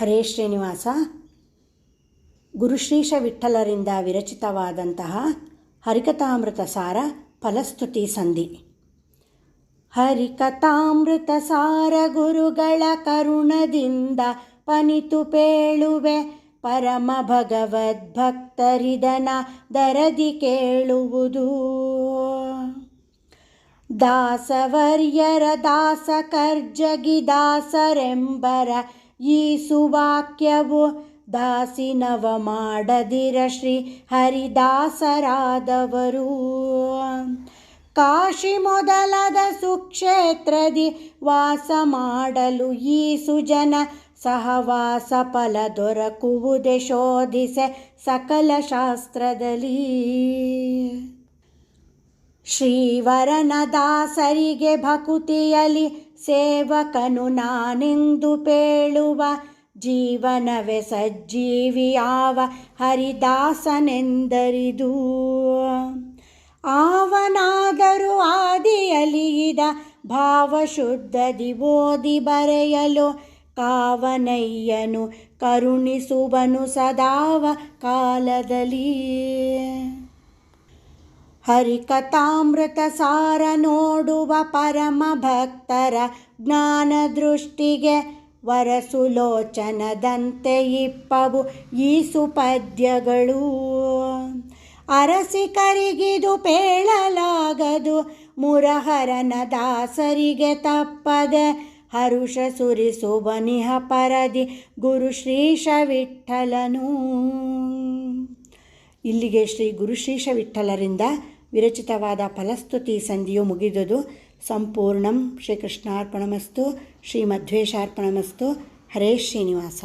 ಹರೇ ಶ್ರೀನಿವಾಸ. ಗುರುಶ್ರೀಶ ವಿಠ್ಠಲರಿಂದ ವಿರಚಿತವಾದಂತಹ ಹರಿಕಥಾಮೃತ ಸಾರ ಫಲಸ್ತುತಿ ಸಂಧಿ. ಹರಿಕಥಾಮೃತ ಸಾರ ಗುರುಗಳ ಕರುಣದಿಂದ ಪನಿತು ಪೇಳುವೆ ಪರಮ ಭಗವದ್ಭಕ್ತರಿದನ ದರದಿ ಕೇಳುವುದು. ದಾಸವರ್ಯರ ದಾಸ ಕರ್ಜಗಿ ದಾಸರೆಂಬರ ಈ ಸುವಾಕ್ಯವು ದಾಸಿನವ ಮಾಡದಿರ ಶ್ರೀ ಹರಿದಾಸರಾದವರು. ಕಾಶಿ ಮೊದಲದ ಸುಕ್ಷೇತ್ರದಿ ವಾಸ ಮಾಡಲು ಈ ಸುಜನ ಸಹವಾಸ ಫಲ ದೊರಕುವುದೇ ಶೋಧಿಸೆ ಸಕಲ ಶಾಸ್ತ್ರದಲ್ಲಿ. ಶ್ರೀವರನ ದಾಸರಿಗೆ ಭಕುತಿಯಲಿ ಸೇವಕನು ನಾನೆಂದು ಪೇಳುವ? ಜೀವನವೇ ಸಜ್ಜೀವಿಯಾವ? ಹರಿದಾಸನೆಂದರಿದು. ಆವನಾದರೂ ಆದಿಯಲಿಯಿದ ಭಾವಶುದ್ಧದಿ ಓದಿ ಬರೆಯಲು? ಕಾವನಯ್ಯನು ಕರುಣಿಸುವನು ಸದಾವ ಕಾಲದಲ್ಲಿ. ಹರಿಕಥಾಮೃತ ಸಾರ ನೋಡುವ ಪರಮ ಭಕ್ತರ ಜ್ಞಾನ ದೃಷ್ಟಿಗೆ ವರಸುಲೋಚನದಂತೆ ಇಪ್ಪವು ಈ ಸುಪದ್ಯಗಳು. ಅರಸಿಕರಿಗಿದು ಪೇಳಲಾಗದು, ಮುರಹರನ ದಾಸರಿಗೆ ತಪ್ಪದೆ ಹರುಷ ಸುರಿಸುವನಿಹ ಪರದಿ ಗುರು ಶ್ರೀಶ ವಿಠಲನು ಇಲ್ಲಿಗೆ ಶ್ರೀ ಗುರುಶ್ರೀಶ ವಿಠ್ಠಲರಿಂದ ವಿರಚಿತವಾದ ಫಲಸ್ತುತಿ ಸಂಧಿಯು ಮುಗಿದುದು. ಸಂಪೂರ್ಣಂ ಶ್ರೀಕೃಷ್ಣಾರ್ಪಣಮಸ್ತು. ಶ್ರೀಮಧ್ವೇಶಾರ್ಪಣಮಸ್ತು ಹರೇಶ್ ಹರೇ ಶ್ರೀನಿವಾಸ.